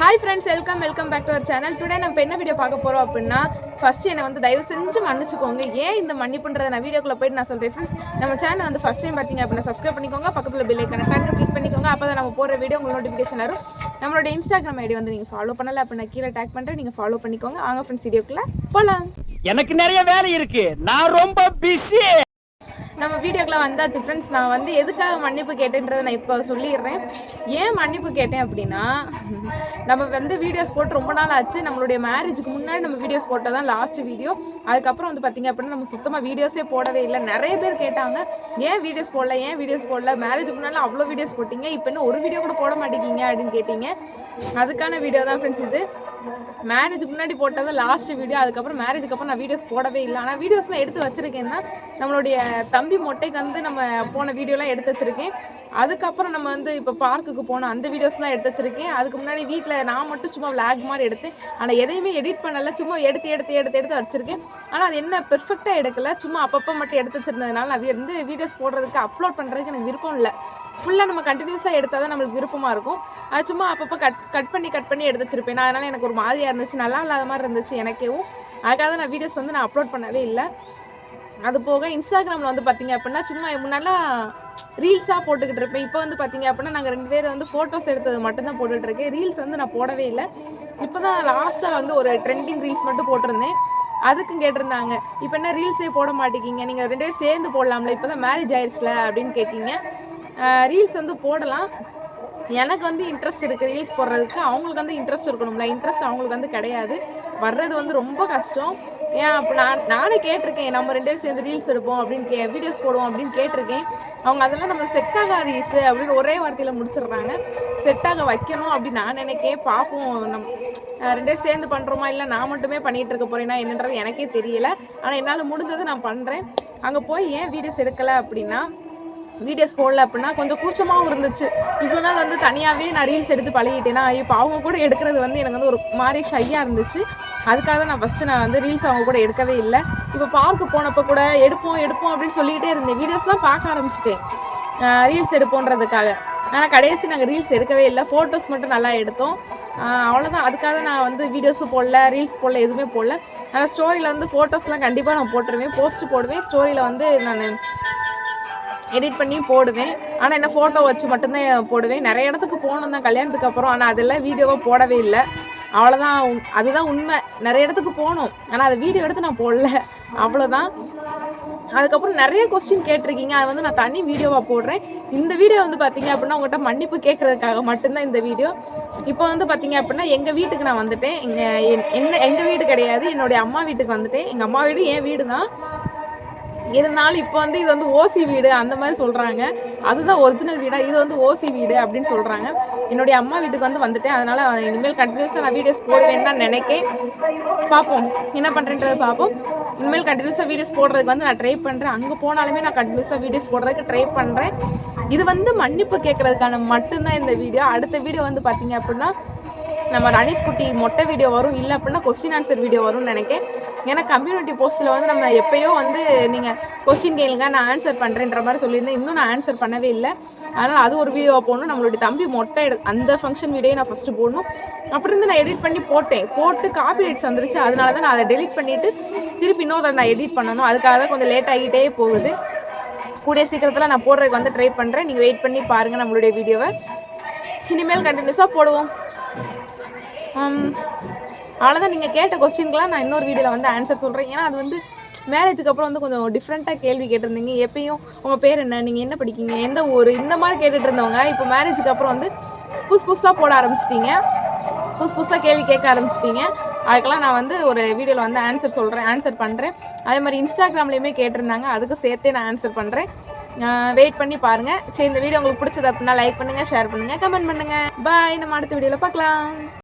Hi friends welcome welcome back to our channel today நம்ம என்ன video பார்க்க போகிறோம் அப்படின்னா ஃபஸ்ட்டு என்னை வந்து தயவு செஞ்சு மன்னிச்சுக்கோங்க. ஏன் இந்த மன்னிப்புன்றதை நான் வீடியோக்குள்ள போயிட்டு நான் சொல்கிறேன் ஃப்ரெண்ட்ஸ் நம்ம சேனல் வந்து ஃபஸ்ட் டைம் பார்த்தீங்க அப்படின்னா சப்ஸ்கிரைப் பண்ணிக்கோங்க. பக்கத்தில் பில் ஐக்கனை டக்கு கிளிக் பண்ணிக்கோங்க. அப்போ தான் நம்ம போகிற வீடியோ உங்களுக்கு நோட்டிஃபிகேஷன் வரும். நம்மளோட இன்ஸ்டாகிராம் ஐடி வந்து நீங்கள் ஃபாலோ பண்ணலை அப்படின்னா கீழே டேக் பண்ணுறேன் நீங்கள் ஃபாலோ பண்ணிக்கோங்க. வாங்க ஃப்ரெண்ட்ஸ் வீடியோக்குள்ளே போகலாம் எனக்கு நிறைய வேலை இருக்குது நான் ரொம்ப பிஸி நம்ம வீடியோக்கெலாம் வந்தாச்சு ஃப்ரெண்ட்ஸ் நான் வந்து எதுக்காக மன்னிப்பு கேட்டேன்றதை நான் இப்போ சொல்லிடுறேன். ஏன் மன்னிப்பு கேட்டேன் அப்படின்னா நம்ம வந்து வீடியோஸ் போட்டு ரொம்ப நாள் ஆச்சு. நம்மளுடைய மேரேஜுக்கு முன்னாடி நம்ம வீடியோஸ் போட்டால் தான் லாஸ்ட் வீடியோ அதுக்கப்புறம் வந்து பார்த்திங்க அப்படின்னா நம்ம சுத்தமாக வீடியோஸே போடவே இல்லை. நிறைய பேர் கேட்டாங்க ஏன் வீடியோஸ் போடல? ஏன் வீடியோஸ் போடல? மேரேஜுக்கு முன்னாடி அவ்வளோ வீடியோஸ் போட்டிங்க. இப்போ இன்னும் ஒரு வீடியோ கூட போட மாட்டேங்கிங்க அப்படின்னு கேட்டிங்க. அதுக்கான வீடியோ தான் ஃப்ரெண்ட்ஸ் இது. மேரேஜுக்கு முன்னாடி போட்டது லாஸ்ட் வீடியோ அதுக்கப்புறம் மேரேஜுக்கு அப்புறம் நான் வீடியோஸ் போடவே இல்லை. ஆனால் வீடியோஸ்லாம் எடுத்து வச்சுருக்கேன்னா நம்மளுடைய தம்பி மொட்டைக்கு வந்து நம்ம போன வீடியோலாம் எடுத்து வச்சுருக்கேன். அதுக்கப்புறம் நம்ம வந்து இப்போ பார்க்குக்கு போன அந்த வீடியோஸ்லாம் எடுத்து வச்சுருக்கேன். அதுக்கு முன்னாடி வீட்டில் நான் மட்டும் சும்மா விளாக் மாதிரி எடுத்தேன். ஆனால் எதையுமே எடிட் பண்ணல. சும்மா எடுத்து எடுத்து எடுத்து எடுத்து வச்சுருக்கேன். ஆனால் அது என்ன பெர்ஃபெக்டாக எடுக்கல. சும்மா அப்பப்போ மட்டும் எடுத்து வச்சிருந்ததுனால நான் வந்து வீடியோஸ் போடுறதுக்கு அப்லோட் பண்ணுறதுக்கு எனக்கு விருப்பம் இல்லை. ஃபுல்லாக நம்ம கண்டினியூஸாக எடுத்தால் தான் நம்மளுக்கு விருப்பமாக இருக்கும். அது சும்மா அப்பப்போ கட் கட் பண்ணி கட் பண்ணி எடுத்து வச்சுருப்பேன். நான் அதனால் எனக்கு ஒரு மாதிரியாக இருந்துச்சு நல்லா இல்லாத மாதிரி இருந்துச்சு எனக்கேவும். அதுக்காக நான் வீடியோஸ் வந்து நான் அப்லோட் பண்ணவே இல்லை. அது போக இன்ஸ்டாகிராமில் வந்து பார்த்தீங்க அப்படின்னா சும்மா முன்னெல்லாம் ரீல்ஸாக போட்டுக்கிட்டு இருப்பேன். இப்போ வந்து பார்த்தீங்க அப்படின்னா நாங்கள் ரெண்டு பேரும் வந்து ஃபோட்டோஸ் எடுத்தது மட்டும்தான் போட்டுட்ருக்கேன் ரீல்ஸ் வந்து நான் போடவே இல்லை. இப்போ தான் லாஸ்ட்டாக வந்து ஒரு ட்ரெண்டிங் ரீல்ஸ் மட்டும் போட்டிருந்தேன். அதுக்கும் கேட்டிருந்தாங்க இப்போ என்ன ரீல்ஸே போட மாட்டேங்கிங்க நீங்கள் ரெண்டு பேரும் சேர்ந்து போடலாம்ல? இப்போ தான் மேரேஜ் ஆயிடுச்சுல அப்படின்னு கேட்டிங்க. ரீல்ஸ் வந்து போடலாம். எனக்கு வந்து இன்ட்ரெஸ்ட் இருக்குது ரீல்ஸ் போடுறதுக்கு. அவங்களுக்கு வந்து இன்ட்ரெஸ்ட் இருக்கணும்ல. இன்ட்ரெஸ்ட் அவங்களுக்கு வந்து கிடையாது. வர்றது வந்து ரொம்ப கஷ்டம். ஏன் அப்போ நான் நானே கேட்டிருக்கேன். நம்ம ரெண்டு பேரும் சேர்ந்து ரீல்ஸ் எடுப்போம் அப்படின்னு கே வீடியோஸ் போடுவோம் அப்படின்னு கேட்டிருக்கேன். அவங்க அதெல்லாம் நம்ம செட் ஆகாது ஈஸு அப்படின்னு ஒரே வார்த்தையில் முடிச்சிடுறாங்க. செட் ஆக வைக்கணும் அப்படின்னு நான் நினைக்கேன். பார்ப்போம் நம் ரெண்டு பேரும் சேர்ந்து பண்ணுறோமா இல்லை நான் மட்டுமே பண்ணிகிட்டு இருக்க போகிறேன்னா என்னன்றது எனக்கே தெரியல. ஆனால் என்னால் முடிஞ்சதை நான் பண்ணுறேன் அங்கே போய் ஏன் வீடியோஸ் எடுக்கலை அப்படின்னா வீடியோஸ் போடல அப்படின்னா கொஞ்சம் கூச்சமாகவும் இருந்துச்சு. இவ்வளோ நாள் வந்து தனியாகவே நான் ரீல்ஸ் எடுத்து பழகிட்டேன்னா இப்போ அவங்க கூட எடுக்கிறது வந்து எனக்கு வந்து ஒரு மாதிரி ஷையாக இருந்துச்சு. அதுக்காக தான் நான் ஃபஸ்ட்டு நான் வந்து ரீல்ஸ் அவங்க கூட எடுக்கவே இல்லை. இப்போ பார்க்கு போனப்போ கூட எடுப்போம் எடுப்போம் அப்படின்னு சொல்லிக்கிட்டே இருந்தேன். வீடியோஸ்லாம் பார்க்க ஆரம்பிச்சிட்டேன். ரீல்ஸ் எடுப்போன்றதுக்காக. ஆனால் கடைசி நாங்கள் ரீல்ஸ் எடுக்கவே இல்லை. ஃபோட்டோஸ் மட்டும் நல்லா எடுத்தோம். அவ்வளோதான் அதுக்காக நான் வந்து வீடியோஸும் போடல ரீல்ஸ் போடல எதுவுமே போடல. ஆனால் ஸ்டோரியில் வந்து ஃபோட்டோஸ்லாம் கண்டிப்பாக நான் போட்டுருவேன். போஸ்ட் போடுவேன். ஸ்டோரியில் வந்து நான் எடிட் பண்ணி போடுவேன். ஆனால் என்ன ஃபோட்டோ வச்சு மட்டும்தான் போடுவேன். நிறைய இடத்துக்கு போகணும் தான் கல்யாணத்துக்கு அப்புறம். ஆனால் அதெல்லாம் வீடியோவாக போடவே இல்லை. அவ்வளோதான் அதுதான் உண்மை. நிறைய இடத்துக்கு போகணும். ஆனால் அதை வீடியோ எடுத்து நான் போடல. அவ்வளோதான் அதுக்கப்புறம் நிறைய கொஸ்டின் கேட்டிருக்கீங்க. அது வந்து நான் தனி வீடியோவாக போடுறேன். இந்த வீடியோ வந்து பார்த்தீங்க அப்படின்னா உங்கள்கிட்ட மன்னிப்பு கேட்கறதுக்காக மட்டும்தான் இந்த வீடியோ இப்போ வந்து பார்த்தீங்க அப்படின்னா எங்கள் வீட்டுக்கு நான் வந்துட்டேன். எங்கள் என்ன எங்கள் வீடு கிடையாது. என்னுடைய அம்மா வீட்டுக்கு வந்துட்டேன். எங்கள் அம்மா வீடு என் வீடு தான் இருந்தாலும் இப்போ வந்து இது வந்து ஓசி வீடு அந்த மாதிரி சொல்கிறாங்க அதுதான் ஒரிஜினல் வீடாக இது வந்து ஓசி வீடு அப்படின்னு சொல்கிறாங்க என்னுடைய அம்மா வீட்டுக்கு வந்து வந்துட்டேன். அதனால் இனிமேல் கண்டினியூஸாக நான் வீடியோஸ் போடுவேன்னு தான் நினைக்கேன். பார்ப்போம். என்ன பண்ணுறேன்றதை பார்ப்போம். இனிமேல் கண்டினியூஸாக வீடியோஸ் போடுறதுக்கு வந்து நான் ட்ரை பண்ணுறேன் அங்கே போனாலுமே நான் கண்டினியூஸாக வீடியோஸ் போடுறதுக்கு ட்ரை பண்ணுறேன் இது வந்து மன்னிப்பு கேட்குறதுக்கான மட்டும்தான் இந்த வீடியோ அடுத்த வீடியோ வந்து பார்த்தீங்க அப்படின்னா நம்ம ரணிஷ் குட்டி மொட்டை வீடியோ வரும். இல்லை அப்படின்னா கொஸ்டின் ஆன்சர் வீடியோ வரும்னு நினைக்கிறேன் ஏன்னா கம்யூனிட்டி போஸ்ட்டில் வந்து நம்ம எப்பயோ வந்து நீங்கள் கொஸ்டின் கேளுங்க நான் ஆன்சர் பண்ணுறேன்ற மாதிரி சொல்லியிருந்தேன். இன்னும் நான் ஆன்சர் பண்ணவே இல்லை. அதனால் அது ஒரு வீடியோவாக போடணும். நம்மளுடைய தம்பி மொட்டை எடு அந்த ஃபங்க்ஷன் வீடியோ நான் ஃபஸ்ட்டு போடணும். அப்புறம் இருந்து நான் எடிட் பண்ணி போட்டேன். போட்டு காப்பி ரைட்ஸ் வந்துருச்சு. அதனால தான் நான் அதை டெலிட் பண்ணிவிட்டு திருப்பி இன்னொரு தடவை நான் எடிட் பண்ணணும். அதுக்காக தான் கொஞ்சம் லேட் ஆகிட்டே போகுது. கூடிய சீக்கிரத்தில் நான் போடுறதுக்கு வந்து ட்ரை பண்ணுறேன் நீங்கள் வெயிட் பண்ணி பாருங்கள் நம்மளுடைய வீடியோவை இனிமேல் கண்டினியூஸாக போடுவோம். அவ்வளோதான் நீங்கள் கேட்ட கொஸ்டின்க்கெலாம் நான் இன்னொரு வீடியோவில் வந்து ஆன்சர் சொல்கிறேன் ஏன்னா அது வந்து மேரேஜுக்கு அப்புறம் வந்து கொஞ்சம் டிஃப்ரெண்ட்டாக கேள்வி கேட்டிருந்தீங்க. எப்பயும் உங்கள் பேர் என்ன? நீங்கள் என்ன படிக்கீங்க? எந்த ஊர்? இந்த மாதிரி கேட்டுட்டு இருந்தவங்க இப்போ மேரேஜுக்கு அப்புறம் வந்து புதுசு புதுசாக போட ஆரம்பிச்சிட்டீங்க. புதுசு புதுசாக கேள்வி கேட்க ஆரம்பிச்சிட்டீங்க. அதுக்கெல்லாம் நான் வந்து ஒரு வீடியோவில் வந்து ஆன்சர் சொல்கிறேன் ஆன்சர் பண்ணுறேன் அதே மாதிரி இன்ஸ்டாகிராம்லேயுமே கேட்டிருந்தாங்க. அதுக்கும் சேர்த்தே நான் ஆன்சர் பண்ணுறேன் வெயிட் பண்ணி பாருங்கள் சரி இந்த வீடியோ உங்களுக்கு பிடிச்சது அப்படின்னா லைக் பண்ணுங்கள் ஷேர் பண்ணுங்கள் கமெண்ட் பண்ணுங்கள் பாய் நம்ம அடுத்த வீடியோவில் பார்க்கலாம்.